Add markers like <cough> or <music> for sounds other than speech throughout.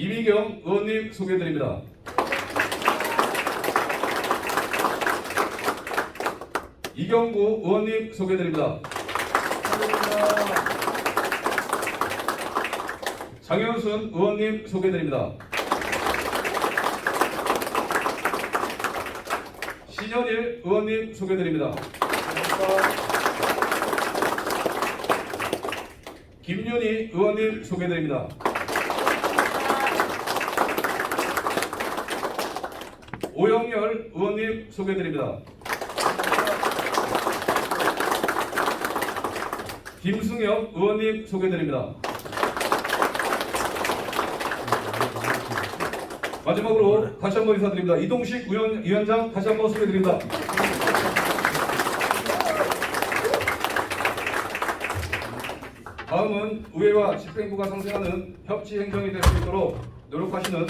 이미경 의원님 소개드립니다. 이경구 의원님 소개드립니다. 장현순 의원님 소개드립니다. 신현일 의원님 소개드립니다. 김윤희 의원님 소개드립니다. 오영열 의원님 소개드립니다. 김승엽 의원님 소개드립니다. 마지막으로 다시 한번 인사드립니다. 이동식 위원, 위원장 다시 한번 소개드립니다. 다음은 의회와 집행부가 상생하는 협치 행정이 될 수 있도록 노력하시는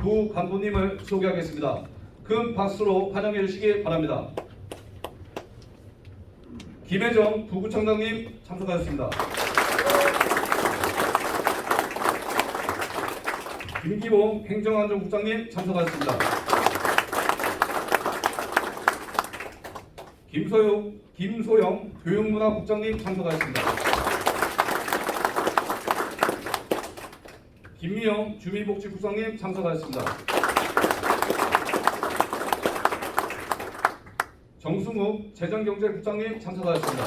부 간부님을 소개하겠습니다. 큰 박수로 환영해 주시기 바랍니다. 김혜정 부구청장님 참석하셨습니다. 김기봉 행정안전국장님 참석하셨습니다. 김소영, 김소영 교육문화국장님 참석하셨습니다. 김미영 주민복지국장님 참석하셨습니다. 정승욱 재정경제국장님 참석하셨습니다.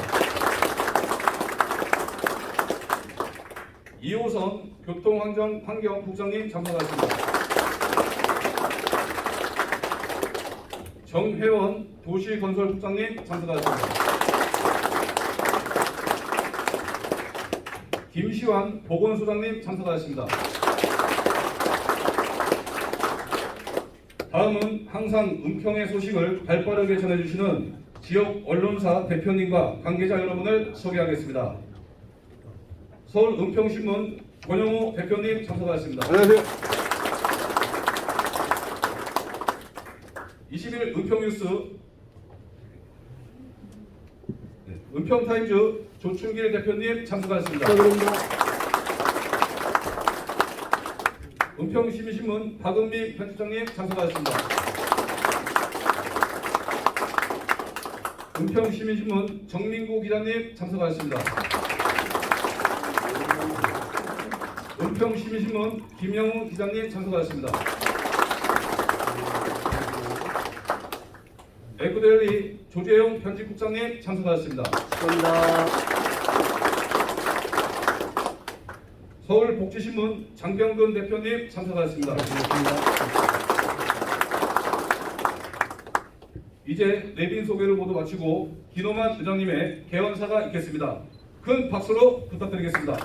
이호선 교통환경환경국장님 참석하셨습니다. 정회원 도시건설국장님 참석하셨습니다. 김시환 보건소장님 참석하셨습니다. 다음은 항상 은평의 소식을 발빠르게 전해주시는 지역 언론사 대표님과 관계자 여러분을 소개하겠습니다. 서울 은평신문 권영호 대표님 참석하셨습니다. 안녕하세요. 20일 은평뉴스 네, 은평타임즈 조충길 대표님 참석하셨습니다. 축하드립니다. 은평시민신문 박은미 편집장님 참석하셨습니다. 은평시민신문 정민구 기자님 참석하셨습니다. 은평시민신문 김영우 기자님 참석하셨습니다. 에코데일리 조재용 편집국장님 참석하셨습니다. 축하합니다. 서울복지신문 장병근 대표님 참석하셨습니다. 이제 내빈 소개를 모두 마치고 기노만 의장님의 개원사가 있겠습니다. 큰 박수로 부탁드리겠습니다.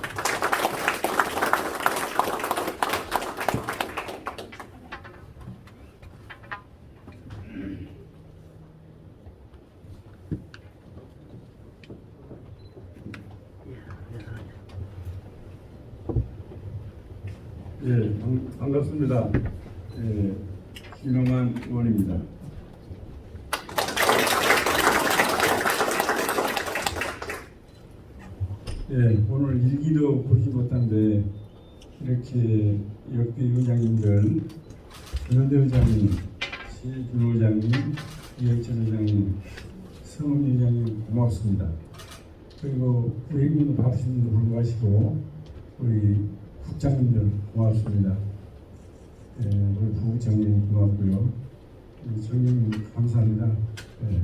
예, 반, 반갑습니다. 예, 신용환 의원입니다. 예, 일기도 보지 못한데 이렇게 역대 의장님들, 김현대 의장님, 시준 의장님, 이혁철 의장님, 성훈 의장님 고맙습니다. 그리고 행님도 바쁘신데도 불구하시고 우리 국장님들 고맙습니다. 예, 우리 부국장님 고맙고요. 정님 감사합니다. 예.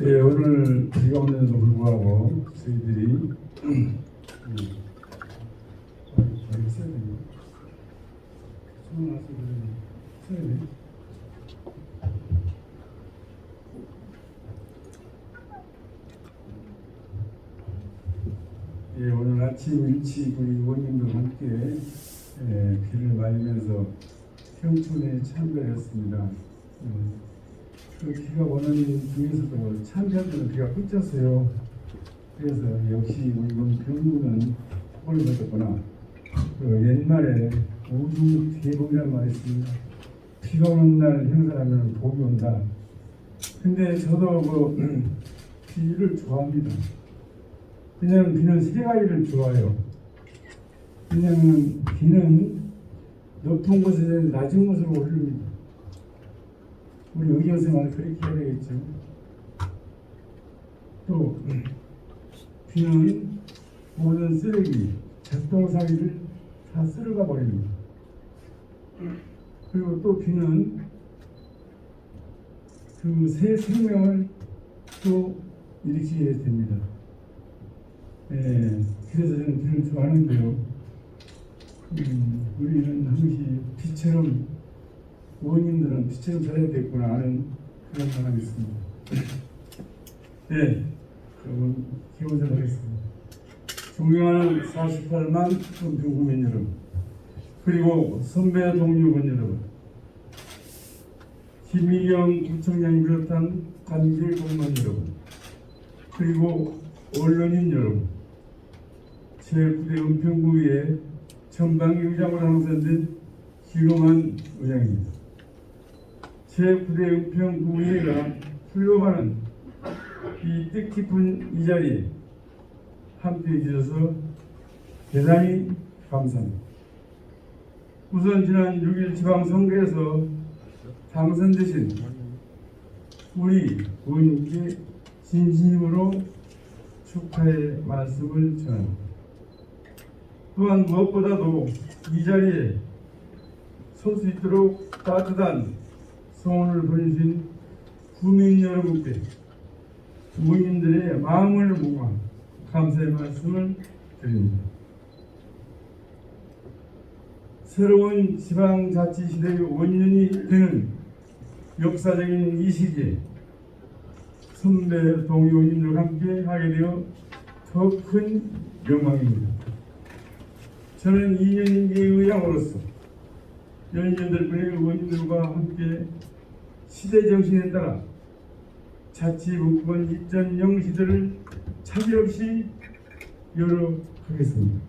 예, 오늘 비가 오는데도 불구하고 저희들이 <clears throat> 예, 오늘 아침 일찍 우리 의원님들 함께 예, 비를 맞으면서 평촌에 참배했습니다. 음, 그 비가 오는 중에서도 참배하는 비가 그쳤어요. 그래서 역시 우리 병구는 복을 받았구나. 그 옛말에 우주 대복이라는 말이 있습니다. 비가 오는 날 행사하면 복이 온다. 근데 저도 그 <clears throat> 비를 좋아합니다. 왜냐하면 비는 세 가지를 좋아해요. 왜냐하면 비는 높은 곳에 낮은 곳으로 올립니다. 우리 의료생활 그렇게 해야 되겠죠. 또 <clears throat> 비는 모든 쓰레기, 작동사기를 다 쓸어가 버립니다. 그리고 또 비는 그 새 생명을 또 일으키게 됩니다. 예, 그래서 저는 비를 좋아하는데요. 음, 우리는 항시 비처럼 의원님들은 비처럼 살아야 되겠구나 하는 그런 사람이 있습니다. 네, 그러면 기원을 하겠습니다. 존경하는 48만 은평구민 여러분, 그리고 선배 동료분 여러분, 김희경 구청장이 비롯한 관계 공무원 여러분, 그리고 언론인 여러분, 제9대 은평구의 전방위 의장으로 당선된 기로만 의장입니다. 제9대 은평구의회가 훌륭한 이 뜻깊은 이 자리에 함께해 주셔서 대단히 감사합니다. 우선 지난 6일 지방선거에서 당선되신 우리 의원님께 진심으로 축하의 말씀을 전합니다. 또한 무엇보다도 이 자리에 설 수 있도록 따뜻한 소원을 보내주신 국민 여러분께 부모님들의 마음을 모아 감사의 말씀을 드립니다. 새로운 지방자치시대의 원년이 되는 역사적인 이 시기에 선배 동의원님들과 함께 하게 되어 더 큰 영광입니다. 저는 2년 임기 의장으로서 18분의 의원님들과 함께 시대 정신에 따라 자치분권 2.0 시대를 차질 없이 열어가겠습니다.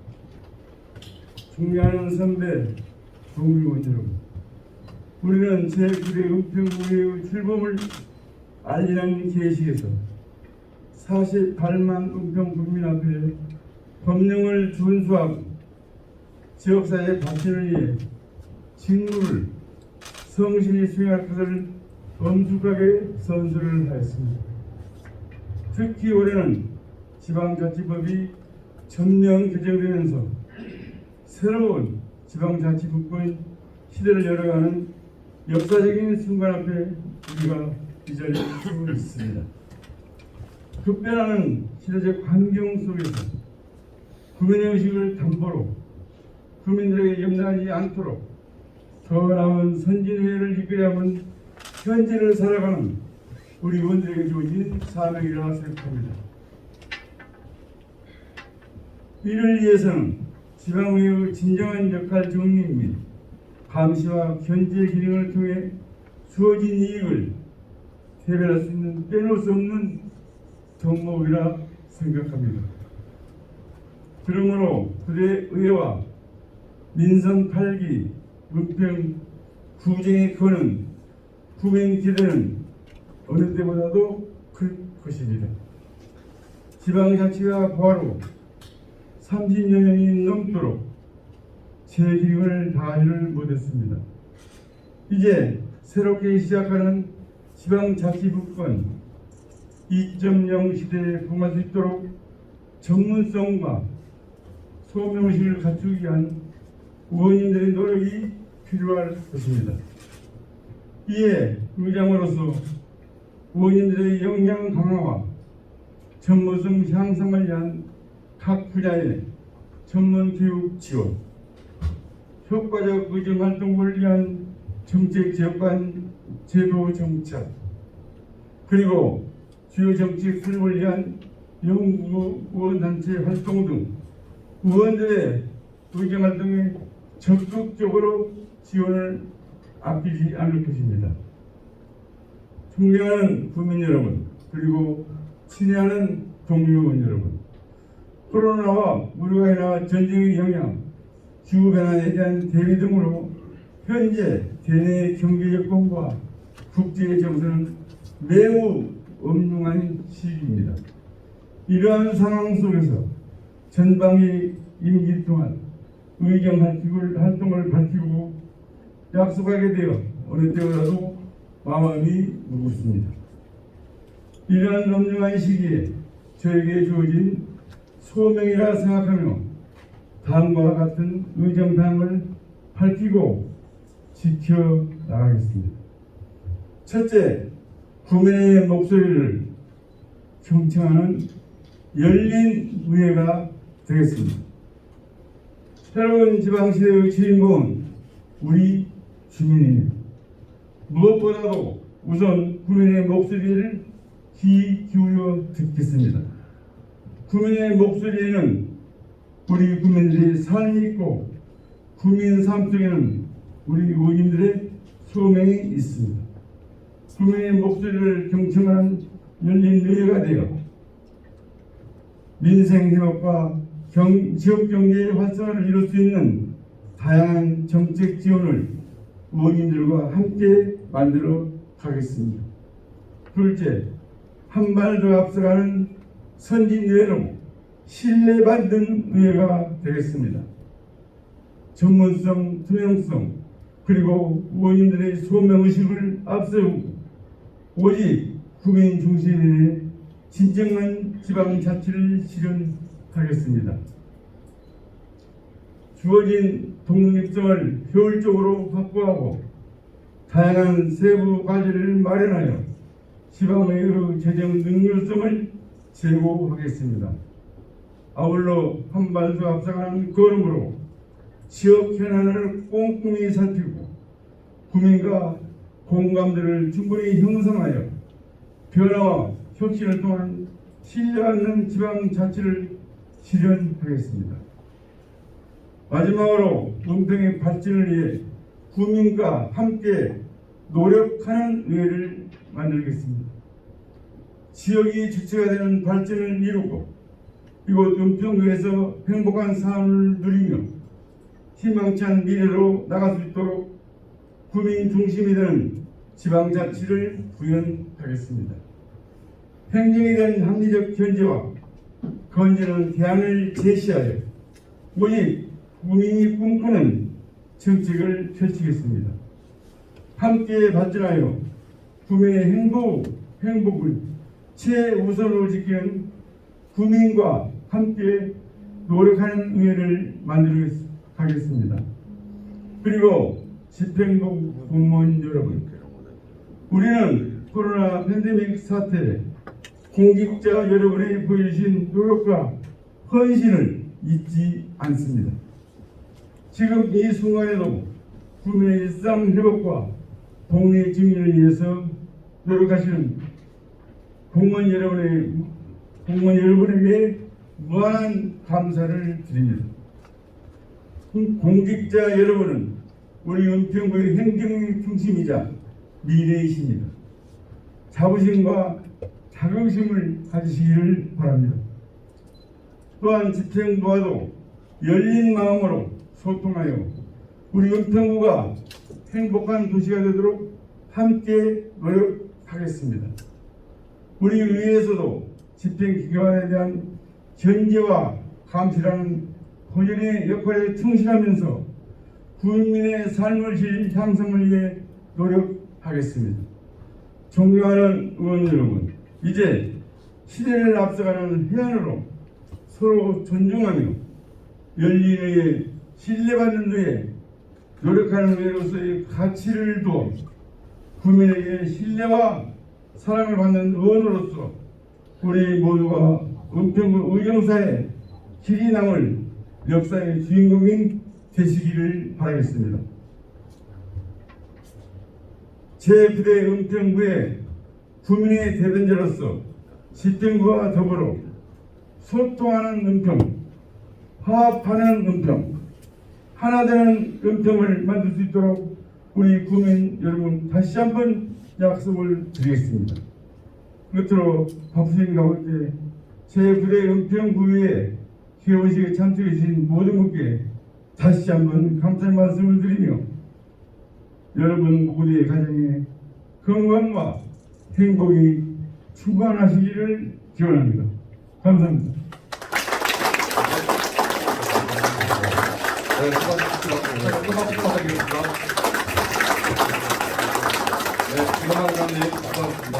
존경하는 선배 동료원 여러분, 우리는 제9대 은평구의 출범을 알리는 계식에서 48만 은평 국민 앞에 법령을 준수하고 지역사회 발전을 위해 직무를 성실히 수행할 것을 엄숙하게 선서를 하였습니다. 특히 올해는 지방자치법이 전면 개정되면서 새로운 지방자치국권 시대를 열어가는 역사적인 순간 앞에 우리가 이 자리에 서고 있습니다. 급변하는 시대적 환경 속에서 국민의 의식을 담보로 국민들에게 염려하지 않도록 더 나은 선진회를 이끌어야 하면 현재를 살아가는 우리 의원들에게 주어진 사명이라 생각합니다. 이를 위해서는 지방의회의 진정한 역할 정리 및 감시와 견제 기능을 통해 주어진 이익을 대변할 수 있는 빼놓을 수 없는 덕목이라 생각합니다. 그러므로 부대 의회와 민선 8기 은평 구쟁의 거는 기대는 어느 때보다도 클 것입니다. 지방자치가 부활로 30여 년이 넘도록 제 기능을 다하지를 못했습니다. 이제 새롭게 시작하는 지방자치분권 2.0 시대에 부응할 수 있도록 전문성과 소명의식을 갖추기 위한 의원님들의 노력이 필요할 것입니다. 이에 의장으로서 의원님들의 역량 강화와 전문성 향상을 위한 각 분야의 전문 교육 지원, 효과적 의정 활동을 위한 정책 지역간 제도 정착, 그리고 주요 정책 수립을 위한 연구 의원단체 활동 등 의원들의 의정 활동에 적극적으로 지원을 아끼지 않을 것입니다. 존경하는 국민 여러분, 그리고 친애하는 동료원 여러분, 코로나와 우리가 전쟁의 영향, 기후 변화에 대한 대비 등으로 현재 대내 경제 여건과 국제 정세는 매우 엄중한 시기입니다. 이러한 상황 속에서 전방위 임기 동안 활동을, 활동을 밝히고 약속하게 되어 어느 때보다도 마음이 무겁습니다. 이러한 엄중한 시기에 저에게 주어진 소명이라 생각하며 다음과 같은 의정당을 밝히고 지켜 나가겠습니다. 첫째, 국민의 목소리를 경청하는 열린 의회가 되겠습니다. 새로운 지방시대의 주인공은 우리 주민입니다. 무엇보다도 우선 국민의 목소리를 귀 기울여 듣겠습니다. 국민의 목소리에는 우리 국민들의 삶이 있고 국민 삶 속에는 우리 의원님들의 소명이 있습니다. 국민의 목소리를 경청하는 열린 의회가 되어 민생 회복과 경, 지역 경제의 활성화를 이룰 수 있는 다양한 정책 지원을 의원님들과 함께 만들어 가겠습니다. 둘째, 한 발 더 앞서가는 선진의회로 신뢰받는 의회가 되겠습니다. 전문성, 투명성, 그리고 의원님들의 소명의식을 앞세우고 오직 국민 중심의 진정한 지방자치를 실현하겠습니다. 주어진 독립성을 효율적으로 확보하고 다양한 세부 과제를 마련하여 지방의회의 재정 능률성을 제고하겠습니다. 아울러 한발더 앞서가는 걸음으로 지역 현안을 꼼꼼히 살피고 국민과 공감대를 충분히 형성하여 변화와 혁신을 통한 신뢰받는 지방자치를 실현하겠습니다. 마지막으로 은평의 발전을 위해 국민과 함께 노력하는 의회를 만들겠습니다. 지역이 주체가 되는 발전을 이루고 이곳 은평구에서 행복한 삶을 누리며 희망찬 미래로 나갈 수 있도록 국민 중심이 되는 지방자치를 구현하겠습니다. 행정에 대한 합리적 견제와 건전한 대안을 제시하여 오직 국민이 꿈꾸는 정책을 펼치겠습니다. 함께 발전하여 국민의 행복, 행복을 최우선으로 지키는 국민과 함께 노력하는 의회를 만들어가겠습니다. 그리고 집행부 공무원 여러분, 우리는 코로나 팬데믹 사태 공직자 여러분이 보여주신 노력과 헌신을 잊지 않습니다. 지금 이 순간에도 국민의 일상 회복과 동네 증진을 위해서 노력하시는 공무원 여러분의 공무원 여러분에게 무한한 감사를 드립니다. 공직자 여러분은 우리 은평구의 행정 중심이자 미래이십니다. 자부심과 자긍심을 가지시기를 바랍니다. 또한 집행부와도 열린 마음으로 소통하여 우리 은평구가 행복한 도시가 되도록 함께 노력하겠습니다. 우리 의회에서도 집행기관에 대한 견제와 감시라는 본연의 역할에 충실하면서 국민의 삶을 질 향상을 위해 노력하겠습니다. 존경하는 의원 여러분, 이제 시대를 앞서가는 해안으로 서로 존중하며 열린의에 신뢰받는 데에 노력하는 의로서의 가치를 두어 국민에게 신뢰와 사랑을 받는 의원으로서 우리 모두가 은평구 의정사의 길이 남을 역사의 주인공이 되시기를 바라겠습니다. 제9대 은평구의 국민의 대변자로서 집행부와 더불어 소통하는 은평, 화합하는 은평, 하나 되는 은평을 만들 수 있도록 우리 국민 여러분 다시 한번 약속을 드리겠습니다. 끝으로 바쁘신 가운데 제9대 은평구에 기업의식에 참석해 주신 모든 분께 다시 한번 감사의 말씀을 드리며 여러분 모두의 가정에 건강과 행복이 충만하시기를 기원합니다. 감사합니다. 네, 수고하셨습니다. 네, 의장님 수고하셨습니다.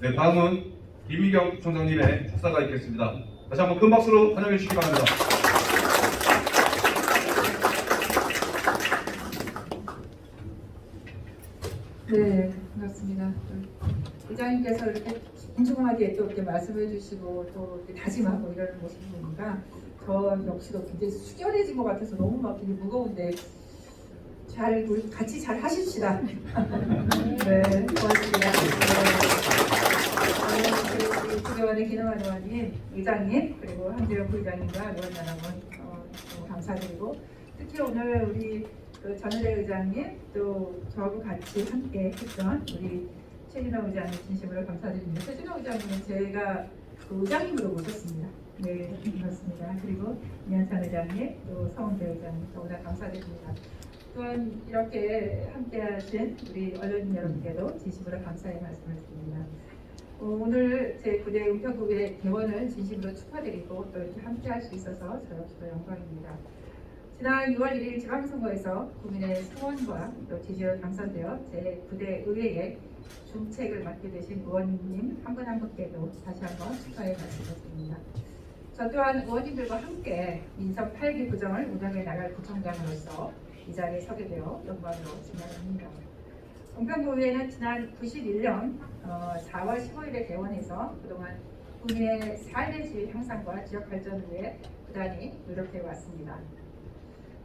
네, 다음은 김미경 총장님의 축사가 있겠습니다. 다시 한번 큰 박수로 환영해 주시기 바랍니다. 네, 반갑습니다. 또 의장님께서 이렇게 훌륭하게 또 이렇게 말씀해 주시고 또 이렇게 다짐하고 이러는 모습을 보니까 저 역시도 굉장히 수결해진 것 같아서 너무 막 되게 무거운데 잘 우리 같이 잘 하십시다. <laughs> 네, 고맙습니다. 네, 주교원의 김영환 의원님, 의장님 그리고 한재영 부의장님과 의원 여러분 어, 너무 감사드리고 특히 오늘 우리 그 전일의 의장님 또 저하고 같이 함께 했던 우리 최진호 의장님 진심으로 감사드립니다. 최진호 의장님은 제가 그 의장님으로 모셨습니다. 네, 그렇습니다. 그리고 이현찬 의장님, 또 서원대 의장님 너무나 감사드립니다. 또한 이렇게 함께하신 우리 언론인 여러분께도 진심으로 감사의 말씀을 드립니다. 어, 오늘 제 9대 은평구의 개원을 진심으로 축하드리고 또 이렇게 함께할 수 있어서 저 역시도 영광입니다. 지난 6월 1일 지방선거에서 국민의 소원과 또 지지로 당선되어 제9대 의회의 중책을 맡게 되신 의원님 한 분 한 분께도 다시 한번 축하의 말씀을 드립니다. 저 또한 의원님들과 함께 민선 8기 구정을 운영해 나갈 구청장으로서 이 자리에 서게 되어 영광으로 생각합니다. 은평구의회는 지난 91년 어, 4월 15일에 개원해서 그동안 국민의 삶의 질 향상과 지역 발전을 위해 부단히 노력해 왔습니다.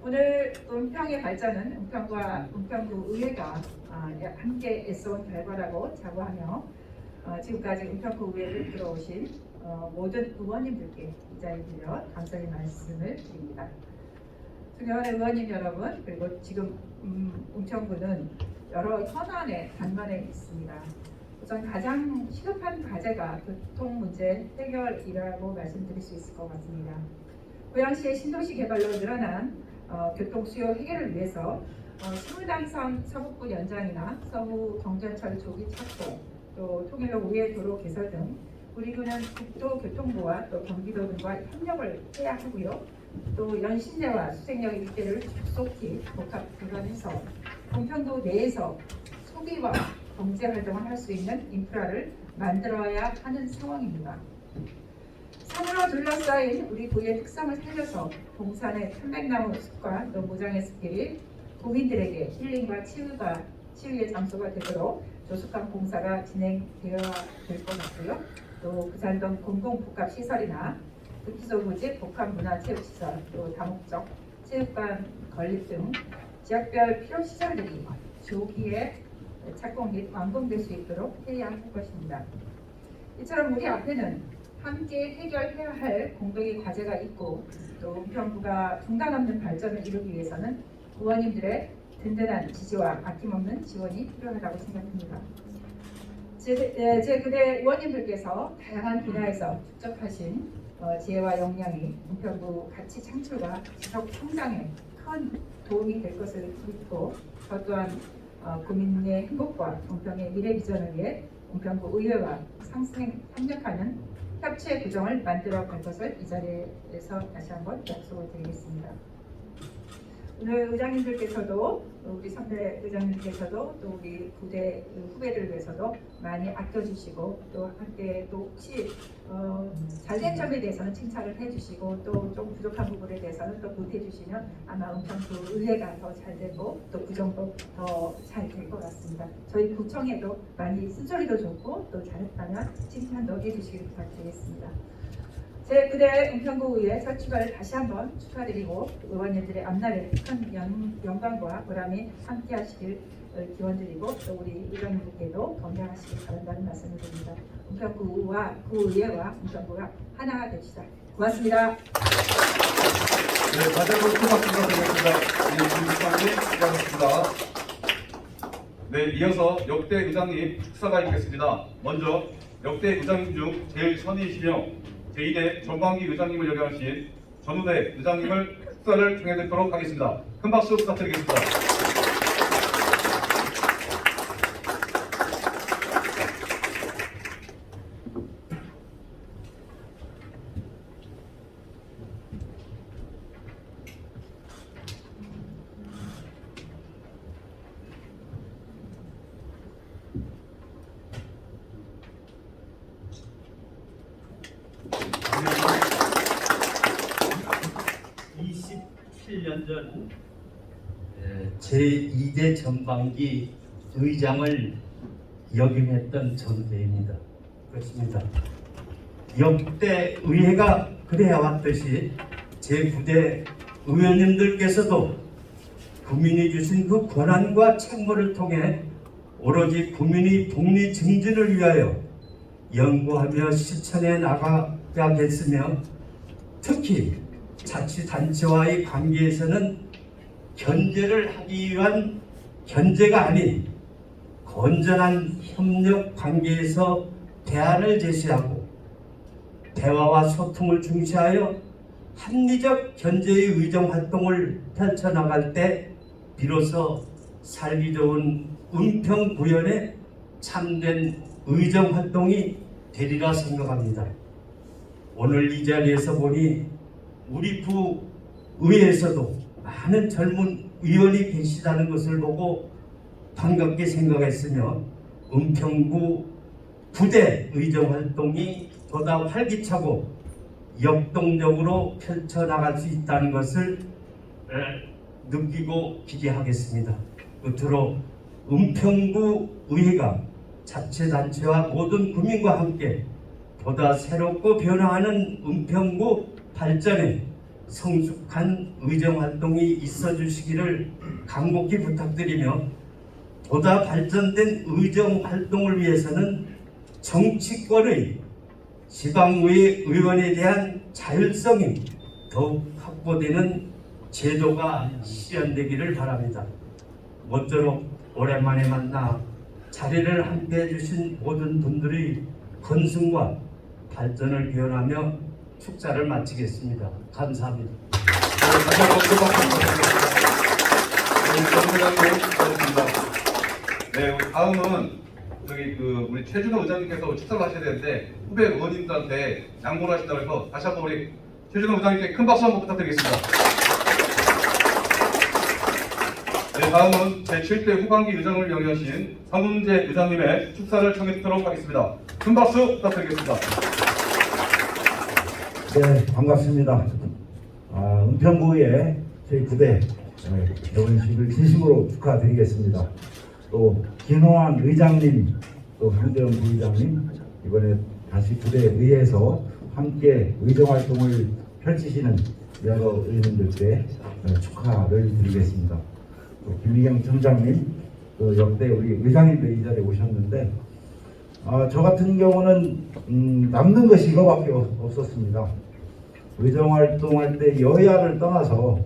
오늘 은평의 발전은 은평과 은평구 의회가 아, 함께 애써온 결과라고 자부하며 어, 지금까지 은평구 의회를 들어오신 어, 모든 의원님들께 이 자리에 들려 감사의 말씀을 드립니다. 존경하는 의원님 여러분 그리고 지금 음, 은평구는 여러 현안의 단반에 있습니다. 우선 가장 시급한 과제가 교통 문제 해결이라고 말씀드릴 수 있을 것 같습니다. 고양시의 신도시 개발로 늘어난 어, 교통 수요 해결을 위해서 어, 스물당선 서북부 연장이나 서부 경전철 조기 착공, 또 통일로 우회 도로 개설 등 우리 구는 국토교통부와 또 경기도 등과 협력을 해야 하고요. 또 연신내와 수색역 일대를 속속히 복합 개관해서 공평도 내에서 소비와 경제 활동을 할 수 있는 인프라를 만들어야 하는 상황입니다. 산으로 둘러싸인 우리 구의 특성을 살려서 동산의 편백나무 숲과 또 무장의 숲길이 국민들에게 힐링과 치유가 치유의 장소가 되도록 조숙한 공사가 진행되어야 될것 같고요. 또 부산동 공공복합 시설이나 극기소부지 복합 문화체육 시설, 또 다목적 체육관 건립 등 지역별 필요 시설들이 조기에 착공 및 완공될 수 있도록 해야 할 것입니다. 이처럼 우리 앞에는 함께 해결해야 할 공동의 과제가 있고 또 은평구가 중단 없는 발전을 이루기 위해서는 의원님들의 든든한 지지와 아낌없는 지원이 필요하다고 생각합니다. 제, 에, 제 그대 의원님들께서 다양한 분야에서 축적하신 어, 지혜와 역량이 은평구 가치 창출과 지속 성장에 큰 도움이 될 것을 믿고 저 또한 어, 국민의 행복과 은평의 미래 비전을 위해 은평구 의회와 상생 협력하는 협치의 구정을 만들어 갈 것을 이 자리에서 다시 한번 약속을 드리겠습니다. 오늘 의장님들께서도 우리 선배 의장님께서도 또 우리 부대 후배들 위해서도 많이 아껴주시고 또 함께 또 혹시 어, 잘된 점에 대해서는 칭찬을 해주시고 또 좀 부족한 부분에 대해서는 또 보태주시면 아마 은평구 의회가 더 잘 되고 또 구정도 더 잘 될 것 같습니다. 저희 구청에도 많이 쓴소리도 좋고 또 잘했다면 칭찬도 해주시길 부탁드리겠습니다. 제9대 은평구 의회 첫 출발을 다시 한번 축하드리고 의원님들의 앞날에 큰 영, 영광과 보람이 함께 하시길 어, 기원드리고 또 우리 의원님들께도 건강하시길 바란다는 말씀을 드립니다. 은평구와 구의회와 은평구가 하나가 됩시다. 고맙습니다. 네, 큰 박수 부탁드리겠습니다. 네, 수고하셨습니다. 네, 이어서 역대 의장님 축사가 있겠습니다. 먼저 역대 의장님 중 제일 선의시며 제2대 정광기 의장님을 역임하신 전우대 의장님을 축사를 청해 듣도록 하겠습니다. 큰 박수 부탁드리겠습니다. 전 제2대 전반기 의장을 역임했던 전대입니다. 그렇습니다. 역대 의회가 그래야 왔듯이 제9대 의원님들께서도 국민이 주신 그 권한과 책무를 통해 오로지 국민의 독립 증진을 위하여 연구하며 실천해 나가야겠으며 특히 자치단체와의 관계에서는 견제를 하기 위한 견제가 아닌 건전한 협력 관계에서 대안을 제시하고 대화와 소통을 중시하여 합리적 견제의 의정 활동을 펼쳐나갈 때 비로소 살기 좋은 은평 구현의 참된 의정 활동이 되리라 생각합니다. 오늘 이 자리에서 보니 우리 부 의회에서도 많은 젊은 의원이 계시다는 것을 보고 반갑게 생각했으며 은평구 부대 의정 활동이 보다 활기차고 역동적으로 펼쳐나갈 수 있다는 것을 에, 느끼고 기대하겠습니다. 끝으로 은평구 의회가 자치단체와 모든 국민과 함께 보다 새롭고 변화하는 은평구 발전에 성숙한 의정 활동이 있어 주시기를 간곡히 부탁드리며 보다 발전된 의정 활동을 위해서는 정치권의 지방의회 의원에 대한 자율성이 더욱 확보되는 제도가 실현되기를 바랍니다. 모쪼록 오랜만에 만나 자리를 함께 해주신 모든 분들의 건승과 발전을 기원하며 축사를 마치겠습니다. 감사합니다. 네, 다음은 저기 그 우리 최준호 의장님께서 축사를 하셔야 되는데 후배 의원님들한테 양보를 하신다고 해서 다시 한번 우리 최준호 의장님께 큰 박수 한번 부탁드리겠습니다. 네, 다음은 제7대 후반기 의장을 역임하신 상훈재 의장님의 축사를 청해 듣도록 하겠습니다. 큰 박수 부탁드리겠습니다. 네, 반갑습니다. 아, 은평구의 제9대 결혼식을 진심으로 축하드리겠습니다. 또 김홍환 의장님, 또 황재원 부의장님 이번에 다시 부대 의회에서 함께 의정활동을 펼치시는 여러 의원님들께 어, 축하를 드리겠습니다. 또 김미경 청장님, 또 역대 우리 의장님들 이 자리에 오셨는데 아, 저 같은 경우는 음, 남는 것이 이거밖에 없- 없었습니다. 의정활동할 때 여야를 떠나서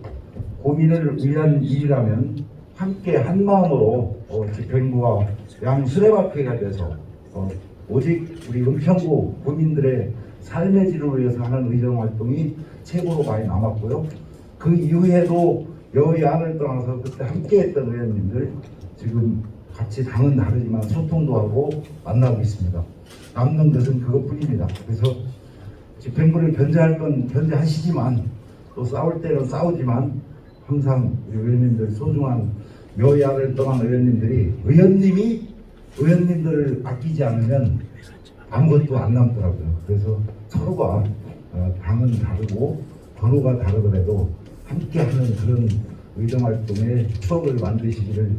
고민을 위한 일이라면 함께 한 마음으로 어, 집행부와 양 수레바퀴가 돼서 어, 오직 우리 은평구 국민들의 삶의 질을 위해서 하는 의정활동이 최고로 많이 남았고요. 그 이후에도 여야를 떠나서 그때 함께했던 의원님들 지금 같이 당은 다르지만 소통도 하고 만나고 있습니다. 남는 것은 그것뿐입니다. 그래서 집행부를 견제할 건 견제하시지만 또 싸울 때는 싸우지만 항상 의원님들 소중한 여야를 떠난 의원님들이 의원님이 의원님들을 아끼지 않으면 아무것도 안 남더라고요. 그래서 서로가 어, 당은 다르고 번호가 다르더라도 함께하는 그런 의정활동의 추억을 만드시기를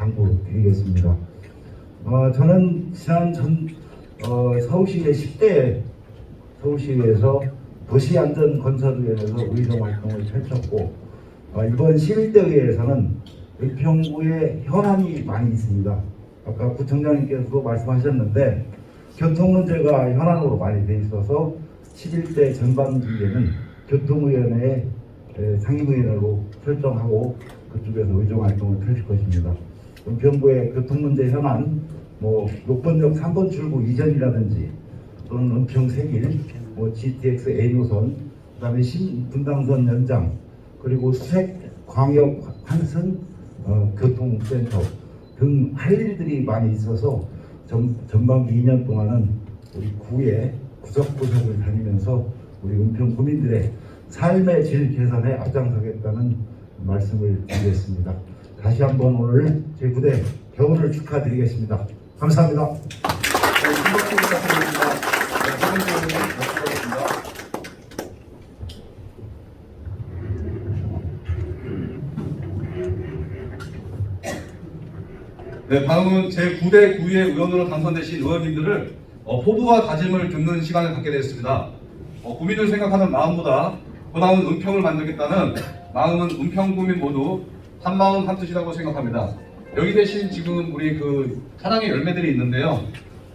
당부드리겠습니다. 어, 저는 지난 전 어, 서울시의 10대 서울시에서 도시안전건설위원회에서 의정 활동을 펼쳤고 어, 이번 11대 의회에서는 은평구에 현안이 많이 있습니다. 아까 구청장님께서도 말씀하셨는데 교통 문제가 현안으로 많이 돼 있어서 11대 전반기에는 교통위원회 에, 상임위원회로 설정하고 그쪽에서 의정 활동을 펼칠 것입니다. 은평구의 교통 문제 현안, 뭐 녹번역 3번 출구 이전이라든지 또는 은평 세길, 뭐 GTX A노선, 그다음에 신분당선 연장, 그리고 수색 광역 환승 어, 교통센터 등 할 일들이 많이 있어서 전, 전반기 2년 동안은 우리 구의 구석구석을 다니면서 우리 은평 구민들의 삶의 질 개선에 앞장서겠다는 말씀을 드리겠습니다. 다시 한번 오늘 제 무대 개원을 축하드리겠습니다. 감사합니다. 네, 다음은 제 9대 9위의 의원으로 당선되신 의원님들을 어, 포부와 다짐을 듣는 시간을 갖게 되었습니다. 어, 국민을 생각하는 마음보다 보다운 은평을 만들겠다는 마음은 은평 국민 모두 한 마음 한 뜻이라고 생각합니다. 여기 계신 지금 우리 그 사랑의 열매들이 있는데요.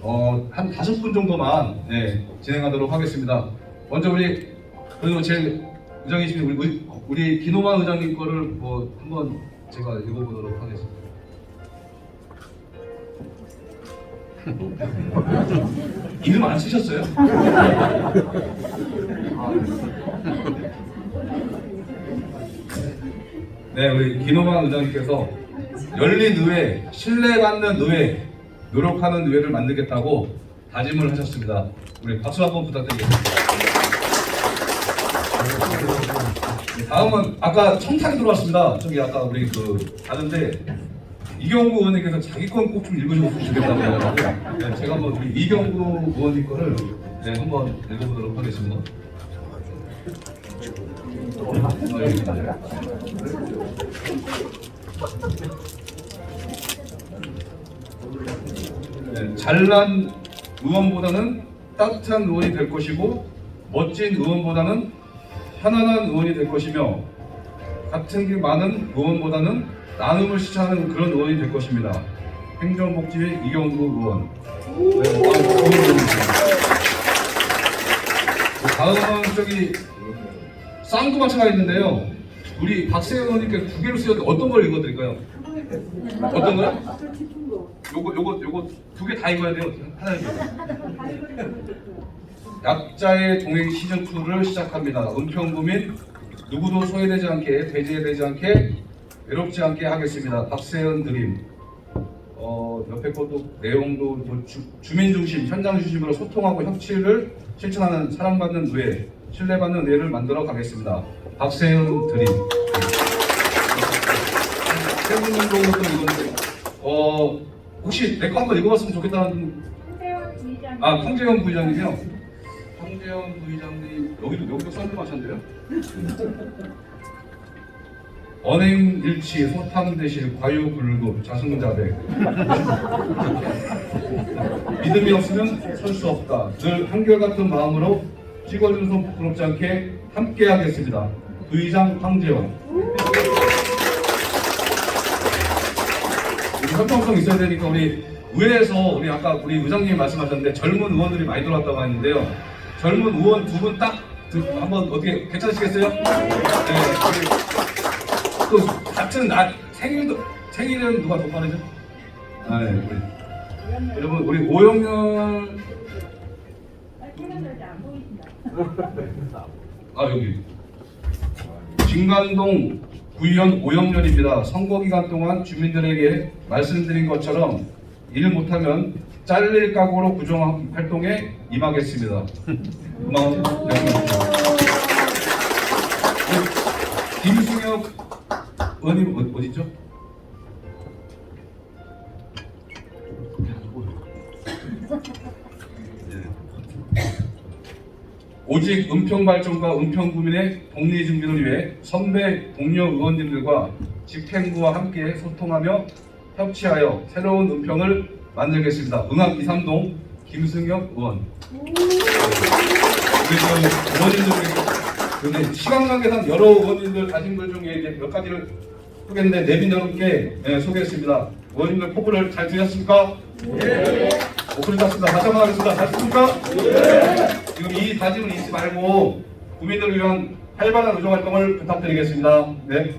어, 한 다섯 분 정도만 네, 진행하도록 하겠습니다. 먼저 우리 그리고 제일 의장이신 우리 의- 우리 기노만 의장님 거를 뭐 한번 제가 읽어보도록 하겠습니다. <laughs> 이름 안 쓰셨어요? <laughs> 네, 우리 기노만 의장님께서 열린 의회, 신뢰받는 의회, 노력하는 의회를 만들겠다고 다짐을 하셨습니다. 우리 박수 한번 부탁드리겠습니다. 네, 다음은 아까 청탁이 들어왔습니다. 저기 아까 우리 그 가는데 이경구 의원님께서 자기 건 꼭 좀 읽어줬으면 좋겠다고 해가지고 네, 제가 한번 우리 이경구 의원님 거를 네, 한번 읽어보도록 하겠습니다. 네, 잘난 의원보다는 따뜻한 의원이 될 것이고 멋진 의원보다는 편안한 의원이 될 것이며 같은 게 많은 의원보다는 나눔을 시사하는 그런 의원이 될 것입니다. 행정복지회 이경구 의원. 네, 아, 의원입니다. 다음은 저기 쌍두마차가 있는데요. 우리 박세현 의원님께 두 개를 쓰였는데 어떤 걸 읽어드릴까요? 어떤 거요? 요거 요거 요거 두 개 다 읽어야 돼요. 하나 읽어요. 약자의 동행 시즌 2를 시작합니다. 은평구민 누구도 소외되지 않게 배제되지 않게 외롭지 않게 하겠습니다. 박세현 드림. 어, 옆에 것도 내용도 뭐 주, 주민 중심, 현장 중심으로 소통하고 협치를 실천하는 사랑받는 의회, 신뢰받는 의회를 만들어 가겠습니다. 박세현 드림. 세 분정도 읽었는데, 어, 혹시 내 거 한번 읽어봤으면 좋겠다는 아, 황재현 부의장님이요. 황재현 부의장님 여기도 여기도 썰도 마찬데요? <laughs> 언행 일치, 소탕 대실, 과유 불급, 자승자백. 믿음이 없으면 설 수 없다. 늘 한결같은 마음으로 찍어준 손 부끄럽지 않게 함께하겠습니다. 부의장 황재원. 우리 협동성 있어야 되니까 우리 의회에서 우리 아까 우리 의장님이 말씀하셨는데 젊은 의원들이 많이 들어왔다고 했는데요. 젊은 의원 두 분 딱 한번 어떻게 괜찮으시겠어요? 네. 또 같은 날 생일도 생일은 누가 더 빠르죠? 아, 네. 우리. 여러분 우리 오영렬 아 여기 진관동 구의원 오영렬입니다. 선거 기간 동안 주민들에게 말씀드린 것처럼 일 못하면 잘릴 각오로 구정 활동에 임하겠습니다. 고마운. 김승혁 의원님 어- 어디죠? 오직 은평 발전과 은평 구민의 복리 증진을 위해 선배 동료 의원님들과 집행부와 함께 소통하며 협치하여 새로운 은평을 만들겠습니다. 응암 이삼동 김승혁 의원. 의원님들 시간 관계상 여러 의원님들 가진 글 중에 이제 몇 가지를 소개했는데 내빈 여러분께 네, 소개했습니다. 의원님들 포부를 잘 들으셨습니까? 네. 목소리 땄습니다. 다시 한번 하겠습니다. 잘 듣습니까? 네. 지금 이 다짐을 잊지 말고 국민들을 위한 활발한 의정 활동을 부탁드리겠습니다. 네.